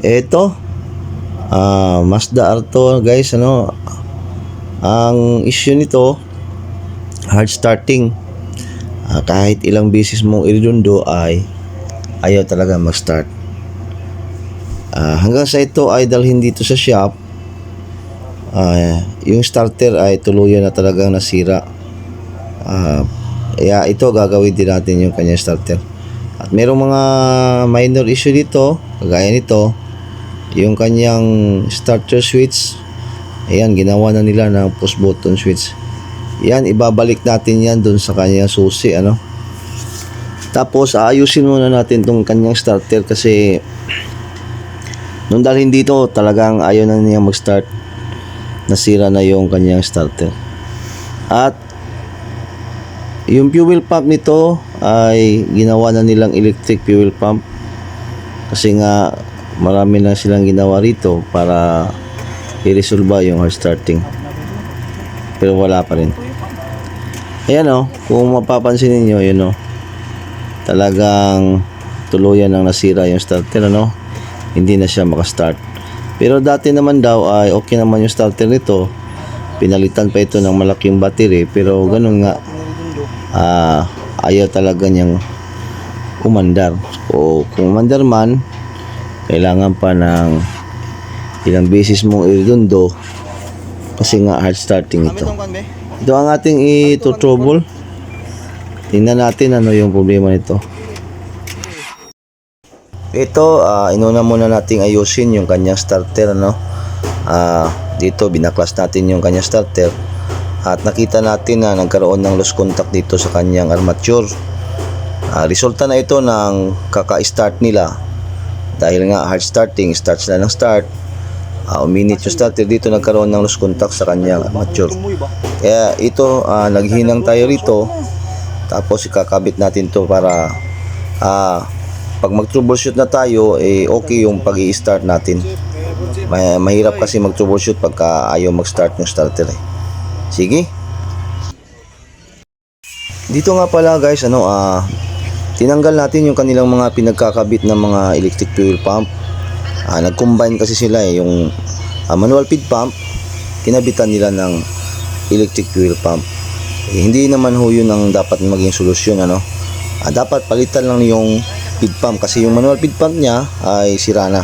Ito, ah Mazda R to guys, ano, ang issue nito, hard starting. Ah, kahit ilang beses mong iridundo ay ayaw talaga mag-start. Ah, hanggang sa ito ay dalhin dito sa shop, ah, yung starter ay tuluyan na talagang nasira. Ah, kaya ito gagawin din natin yung kanyang starter. At merong mga minor issue dito, kagaya nito, yung kanyang starter switch, ayan, ginawa na nila ng push button switch. Yan, ibabalik natin yan dun sa kanyang susi, ano. Tapos, aayusin muna natin tong kanyang starter kasi nung dalhin dito, talagang ayaw na niya mag-start. Nasira na yung kanyang starter. At yung fuel pump nito ay ginawa na nilang electric fuel pump kasi nga marami na silang ginawa rito para i-resolve yung hard starting. Pero wala pa rin. Ayan o kung mapapansin ninyo yun o talagang tuluyan ang nasira yung starter ano? Hindi na siya makastart. Pero dati naman daw ay okay naman yung starter nito. Pinalitan pa ito ng malaking battery pero ganun nga. Ah ayaw talaga niyang umandar. O kung umandar man, kailangan pa ng ilang beses mong irundo kasi nga hard starting ito. Ito ang ating ito-trouble. Tingnan natin ano yung problema nito. Ito, ah, inuna muna nating ayusin yung kanyang starter, ano. Ah, dito, binaklas natin yung kanyang starter. At nakita natin na nagkaroon ng loose contact dito sa kanyang armature. Ah, resulta na ito ng kaka-start nila. Dahil nga hard starting, start sila ng start. Ah, uminit yung starter dito nagkaroon ng loose contact sa kanyang armature. Kaya ito, ah, naghinang tayo rito. Tapos ikakabit natin to para ah, pag mag-troubleshoot na tayo, eh okay yung pag start natin. May, mahirap kasi mag-troubleshoot pagka ayaw mag-start yung starter eh. Sige. Dito nga pala guys, ano ah tinanggal natin yung kanilang mga pinagkakabit na mga electric fuel pump. Ah, nag-combine kasi sila eh yung ah, manual feed pump kinabitan nila ng electric fuel pump. Eh, hindi naman ho yun ang dapat maging solusyon ano. Ah, dapat palitan lang yung feed pump kasi yung manual feed pump niya ay sira na.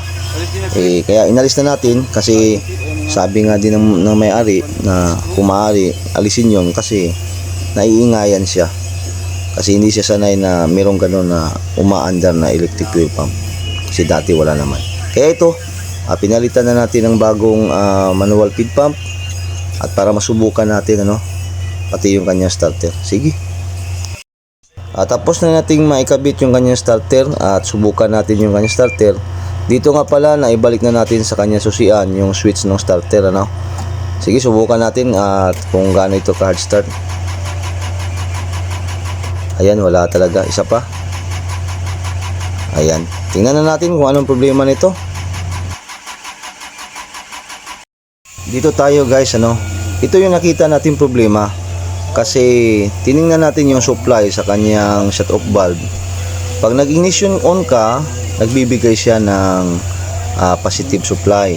Eh, kaya inalis na natin kasi sabi nga din ng, ng may-ari na kung maaari, alisin yon kasi naiingayan siya. Kasi hindi siya sanay na merong ganun na umaandar na electric fuel pump. Kasi dati wala naman. Kaya ito, ah, pinalitan na natin ng bagong ah, manual feed pump at para masubukan natin ano, pati yung kanyang starter. Sige. At tapos na nating maikabit yung kanyang starter at subukan natin yung kanyang starter. Dito nga pala na ibalik na natin sa kanyang susian yung switch ng starter ano. Sige, subukan natin at kung gaano ito ka hard start. Ayan, wala talaga. Isa pa. Ayan. Tingnan na natin kung anong problema nito. Dito tayo guys, ano. Ito yung nakita natin problema. Kasi tiningnan natin yung supply sa kanyang shut-off valve. Pag nag-ignition on ka, nagbibigay siya ng ah, positive supply.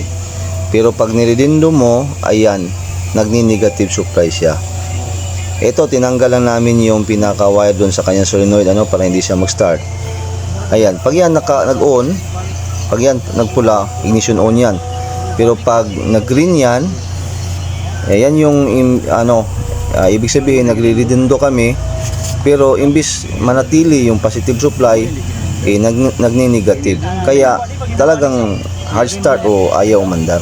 Pero pag niredindo mo, ayan, nagni-negative supply siya. Ito, tinanggal lang namin yung pinaka-wire doon sa kanyang solenoid ano, para hindi siya mag-start. Ayan, pag yan nag-on, pag yan nagpula, ignition on yan. Pero pag nag-green yan, ayan yung ano, ah, ibig sabihin nagre-redendo kami, pero imbis manatili yung positive supply, eh, nag, nagni-negative. Kaya talagang hard start o ayaw mandar.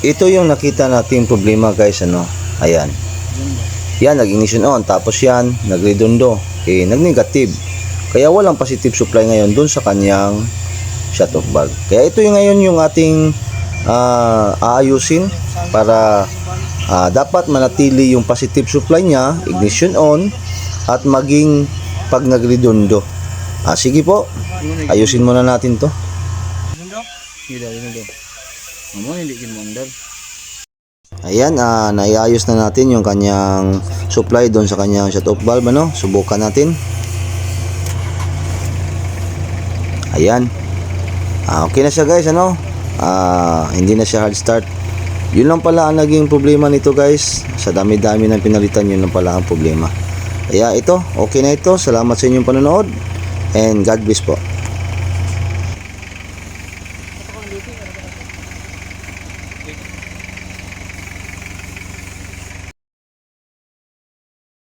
Ito yung nakita nating problema guys, ano, ayan. Yan, nag-ignition on, tapos yan, nagredondo, eh, nag-negative. Kaya walang positive supply ngayon dun sa kanyang shut-off valve. Kaya ito yung ngayon yung ating ah, aayusin para ah, dapat manatili yung positive supply niya, ignition on, at maging pag nagredondo. Ah, sige po, ayusin muna natin to. Hindi dali na daw. Amo hindi kinmandar. Ayan, ah, naiayos na natin yung kanyang supply doon sa kanyang shut-off valve, ano? Subukan natin. Ayan. Ah, okay na siya guys, ano? Ah, hindi na siya hard start. Yun lang pala ang naging problema nito guys. Sa dami-dami ng pinalitan, yun lang pala ang problema. Kaya ito, okay na ito. Salamat sa inyong panonood. And God bless po.